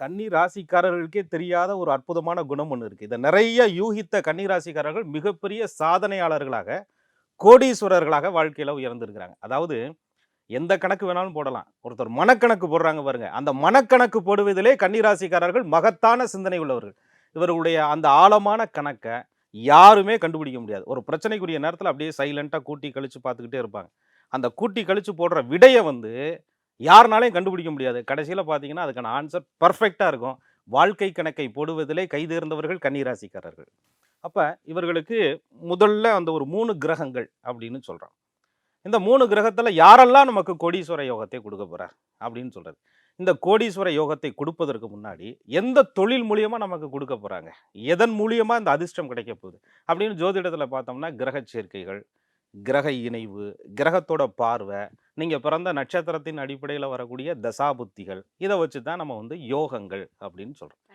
கன்னி ராசிக்காரர்களுக்கே தெரியாத ஒரு அற்புதமான குணம் ஒன்று இருக்குது இதை நிறைய யூகித்த கன்னி ராசிக்காரர்கள் மிகப்பெரிய சாதனையாளர்களாக கோடீஸ்வரர்களாக வாழ்க்கையில் உயர்ந்திருக்கிறாங்க. அதாவது எந்த கணக்கு வேணாலும் போடலாம். ஒருத்தர் மனக்கணக்கு போடுறாங்க பாருங்க. அந்த மனக்கணக்கு போடுவதிலே கன்னி ராசிக்காரர்கள் மகத்தான சிந்தனை உள்ளவர்கள். இவர்களுடைய அந்த ஆழமான கணக்கை யாருமே கண்டுபிடிக்க முடியாது. ஒரு பிரச்சனைக்குரிய நேரத்தில் அப்படியே சைலண்ட்டாக கூட்டி கழித்து பார்த்துக்கிட்டே இருப்பாங்க. அந்த கூட்டி கழித்து போடுற விடையை வந்து யாருனாலையும் கண்டுபிடிக்க முடியாது. கடைசியில் பார்த்தீங்கன்னா அதுக்கான ஆன்சர் பர்ஃபெக்டாக இருக்கும். வாழ்க்கை கணக்கை போடுவதிலே கைதேர்ந்தவர்கள் கன்னிராசிக்காரர்கள். அப்போ இவர்களுக்கு முதல்ல அந்த ஒரு மூணு கிரகங்கள் அப்படின்னு சொல்கிறோம் இந்த மூணு கிரகத்தில் யாரெல்லாம் நமக்கு கோடீஸ்வர யோகத்தை கொடுக்க போகிறார் அப்படின்னு சொல்கிறது இந்த கோடீஸ்வர யோகத்தை கொடுப்பதற்கு முன்னாடி எந்த தொழில் மூலியமாக நமக்கு கொடுக்க போகிறாங்க எதன் மூலியமாக இந்த அதிர்ஷ்டம் கிடைக்க போகுது? அப்படின்னு ஜோதிடத்தில் பார்த்தோம்னா கிரக சேர்க்கைகள் கிரக இணைவு கிரகத்தோட பார்வை நீங்கள் பிறந்த நட்சத்திரத்தின் அடிப்படையில் வரக்கூடிய தசாபுத்திகள் இதை வச்சு தான் நம்ம வந்து யோகங்கள் அப்படின்னு சொல்கிறோம்